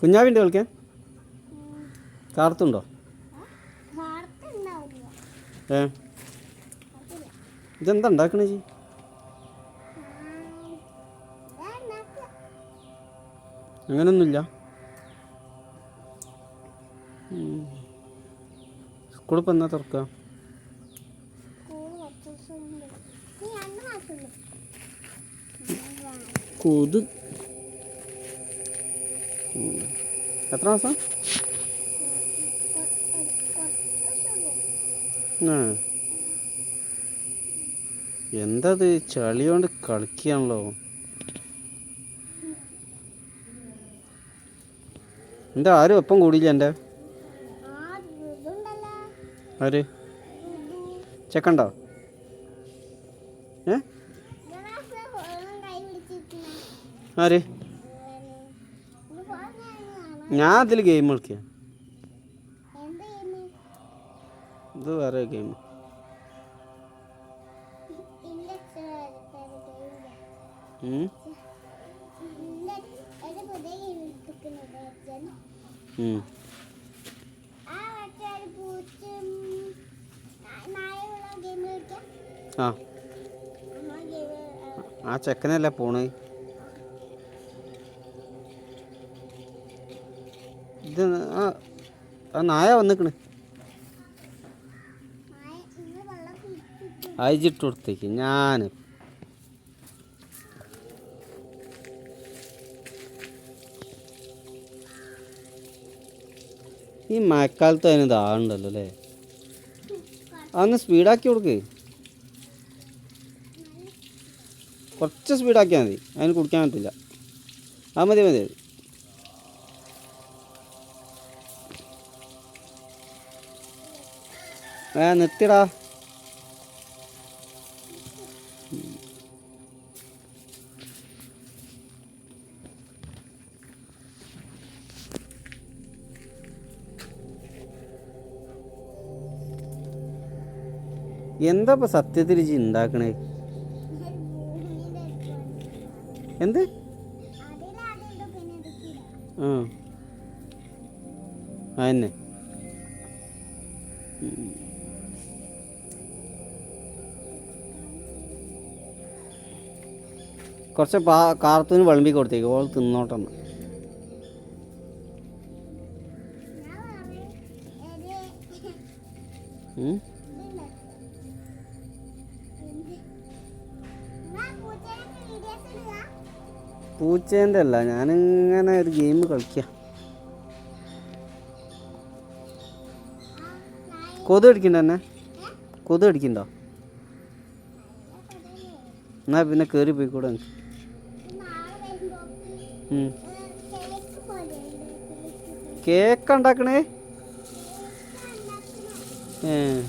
കുഞ്ഞാവിന്റെ കളിക്കാൻ? കാർത്തുണ്ടോ? ഏ? ഇതെന്താ ഉണ്ടാക്കണേ ജി അങ്ങനൊന്നുമില്ല. സ്കൂളിപ്പോൾ എന്നാ തുറക്കുക കൊതു. എത്ര മാസം? ആ. എന്തത് ചളി കൊണ്ട് കളിക്കുകയാണല്ലോ എന്താ ആരും ഒപ്പം കൂടിയില്ല എന്റെ? ആര്? ചെക്കണ്ടോ ഏ? ആര്? ഞാൻ അതിൽ ഗെയിം കളിക്കുക ഇത് വേറെ ഗെയിം. ആ. ആ ചെക്കനല്ലേ പോണ്? ഇത് ആ നായ വന്നിക്കണ്. അയച്ചിട്ട് കൊടുത്തേക്ക് ഞാൻ ഈ മഴക്കാലത്ത് അതിന് ഇതാണ്ടല്ലോ അല്ലേ? അതൊന്ന് സ്പീഡാക്കി കൊടുക്ക്. കുറച്ച് സ്പീഡാക്കിയാൽ മതി. അതിന് കുടിക്കാൻ പറ്റില്ല ആ മതി മതി മതി. ഏ നിർത്തിടാ എന്താ ഇപ്പൊ സത്യത്തിൽ ഉണ്ടാക്കണേ എന്ത്? ആ. അതന്നെ കുറച്ച് പാ കാർത്തൂന് വിളമ്പി കൊടുത്തേക്ക്. ഓൾ തിന്നോട്ടെന്ന്? പൂച്ചേന്റെ അല്ല ഞാനിങ്ങനെ ഒരു ഗെയിം കളിക്കുക കൊതു അടിക്കണ്ട തന്നെ കൊതു അടിക്കണ്ടോ എന്നാ പിന്നെ കയറി പോയിക്കൂടെ എനിക്ക്. കേക്ക് ഉണ്ടാക്കണേ. ഏ.